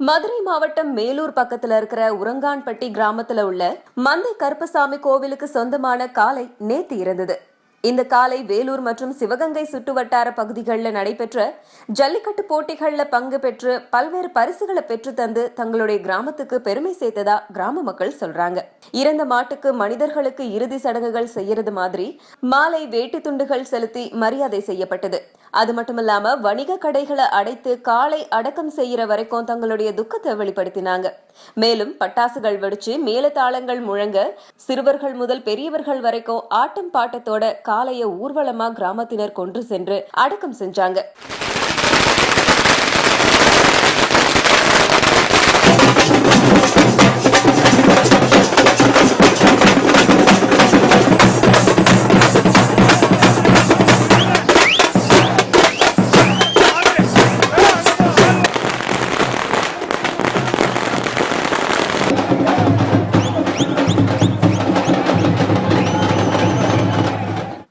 மதுரை மாவட்டம் மேலூர் பக்கத்துல இருக்கிற உரங்கான்பட்டி கிராமத்துல உள்ள மந்தை கருப்பசாமி கோவிலுக்கு சொந்தமான காளை நேத்து இருந்தது இந்த காலை வேலூர் மற்றும் சிவகங்கை சுற்றுவட்டார பகுதிகளில் நடைபெற்ற ஜல்லிக்கட்டு போட்டிகளில் பங்கு பெற்று பல்வேறு பரிசுகளை பெற்று தந்து தங்களுடைய கிராமத்துக்கு பெருமை சேர்த்ததா கிராம மக்கள் சொல்றாங்க. இறந்த மாட்டுக்கு மனிதர்களுக்கு இறுதி சடங்குகள் செய்யறது மாதிரி மாலை வேட்டி துண்டுகள் செலுத்தி மரியாதை செய்யப்பட்டது. அது மட்டுமில்லாம வணிக கடைகளை அடைத்து காலை அடக்கம் செய்யற வரைக்கும் தங்களுடைய துக்கத்தை வெளிப்படுத்தினாங்க. மேலும் பட்டாசுகள் வெடிச்சு மேலதாளங்கள் முழங்க சிறுவர்கள் முதல் பெரியவர்கள் வரைக்கும் ஆட்டம் பாட்டத்தோட காலைய ஊர்வலமா கிராமத்தினர் கொண்டு சென்று அடக்கம் செஞ்சாங்க.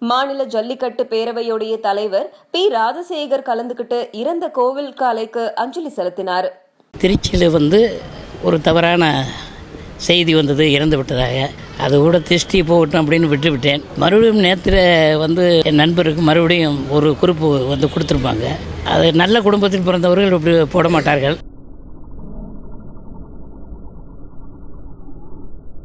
மாநில ஜல்லிக்கட்டு பேரவையுடைய தலைவர் பி. ராஜசேகர் கலந்துகிட்டு இறந்த கோவில் காலைக்கு அஞ்சலி செலுத்தினார். திருச்சியில் வந்து ஒரு தவறான செய்தி வந்தது இறந்து விட்டதாக. அது கூட திருஷ்டி போகட்டும் அப்படின்னு விட்டு விட்டேன். மறுபடியும் நேற்று வந்து என் நண்பருக்கு மறுபடியும் ஒரு குறிப்பு வந்து கொடுத்துருப்பாங்க. அது நல்ல குடும்பத்தில் பிறந்தவர்கள் இப்படி போட மாட்டார்கள்.